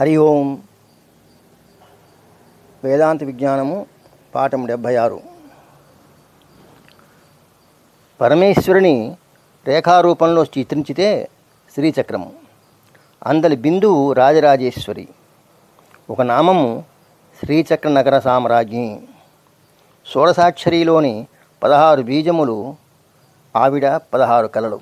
హరి ఓం. వేదాంత విజ్ఞానము పాఠం డెబ్భై ఆరు. పరమేశ్వరుని రేఖారూపంలో చిత్రించితే శ్రీచక్రము. అందలి బిందువు రాజరాజేశ్వరి. ఒక నామము శ్రీచక్ర నగర సామ్రాజ్ఞి. షోడసాక్షరిలోని పదహారు బీజములు ఆవిడ పదహారు కలలు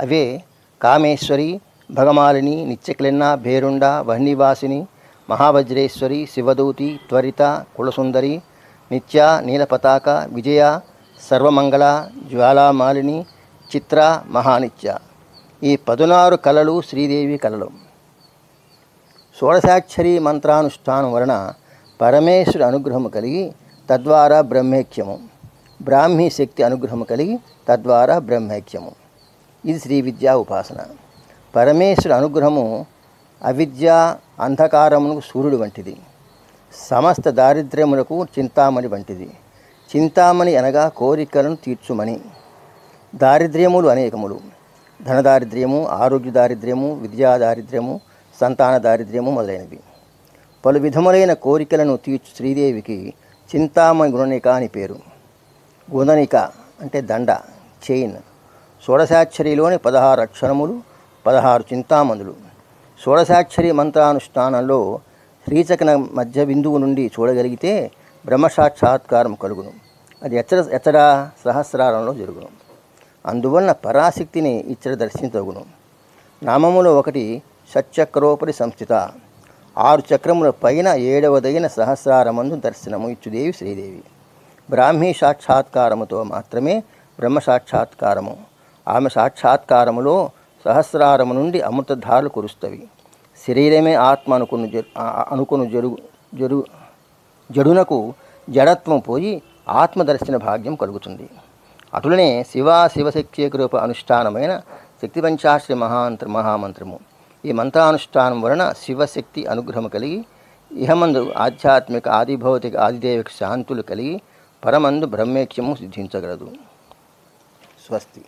అవే కామేశ్వరి భగమాలిని నిత్యక్లిన్న భేరుండ వహ్నివాసిని మహావజ్రేశ్వరి శివదూతి త్వరిత కులసుందరి నిత్య నీలపతాక విజయ సర్వమంగళ జ్వాలామాలిని చిత్ర మహానిత్య. ఈ పదునారు కళలు శ్రీదేవి కళలు. షోడశాక్షరి మంత్రానుష్ఠానం వలన పరమేశ్వరు అనుగ్రహము కలిగి తద్వారా బ్రహ్మైక్యము. బ్రాహ్మీ శక్తి అనుగ్రహము కలిగి తద్వారా బ్రహ్మైక్యము. ఇది శ్రీ విద్యా ఉపాసన. పరమేశ్వరు అనుగ్రహము అవిద్య అంధకారమునకు సూర్యుడు వంటిది. సమస్త దారిద్ర్యములకు చింతామణి వంటిది. చింతామణి అనగా కోరికలను తీర్చుమని. దారిద్ర్యములు అనేకములు. ధనదారిద్ర్యము ఆరోగ్య దారిద్ర్యము విద్యా దారిద్ర్యము సంతాన దారిద్ర్యము మొదలైనవి. పలు విధములైన కోరికలను తీర్చు శ్రీదేవికి చింతామణి గుణనిక అని పేరు. గుణనిక అంటే దండ చైన్. షోడశాక్షరిలోని పదహారు అక్షరములు పదహారు చింతామణులు. షోడశాక్షరి మంత్రానుష్ఠానంలో శ్రీచక్ర మధ్య బిందువు నుండి చూడగలిగితే బ్రహ్మసాక్షాత్కారం కలుగును. అది ఎచ్చర ఎచ్చడ సహస్రారంలో జరుగును. అందువలన పరాశక్తిని ఇచ్చట దర్శించగును నామములో ఒకటి షట్చక్రోపరి సంస్థిత. ఆరు చక్రముల పైన ఏడవదైన సహస్రారమందు దర్శనము ఇచ్చుదేవి శ్రీదేవి. బ్రాహ్మీ సాక్షాత్కారముతో మాత్రమే బ్రహ్మ సాక్షాత్కారము ఆమె సాక్షాత్కారములో సహస్రారము నుండి అమృతధారలు కురుస్తవి. శరీరమే ఆత్మ అనుకును జరు అనుకును జరుగు జరు జడునకు జడత్వం పోయి ఆత్మదర్శన భాగ్యం కలుగుతుంది. అటులనే శివ శివశక్తి రూప అనుష్ఠానమైన శక్తి పంచాశ్రీ మహాంత్ర మహామంత్రము. ఈ మంత్రానుష్ఠానం వలన శివశక్తి అనుగ్రహం కలిగి ఇహమందు ఆధ్యాత్మిక ఆదిభౌతిక ఆదిదేవిక శాంతులు కలిగి పరమందు బ్రహ్మేక్ష్యము సిద్ధించగలదు. స్వస్తి.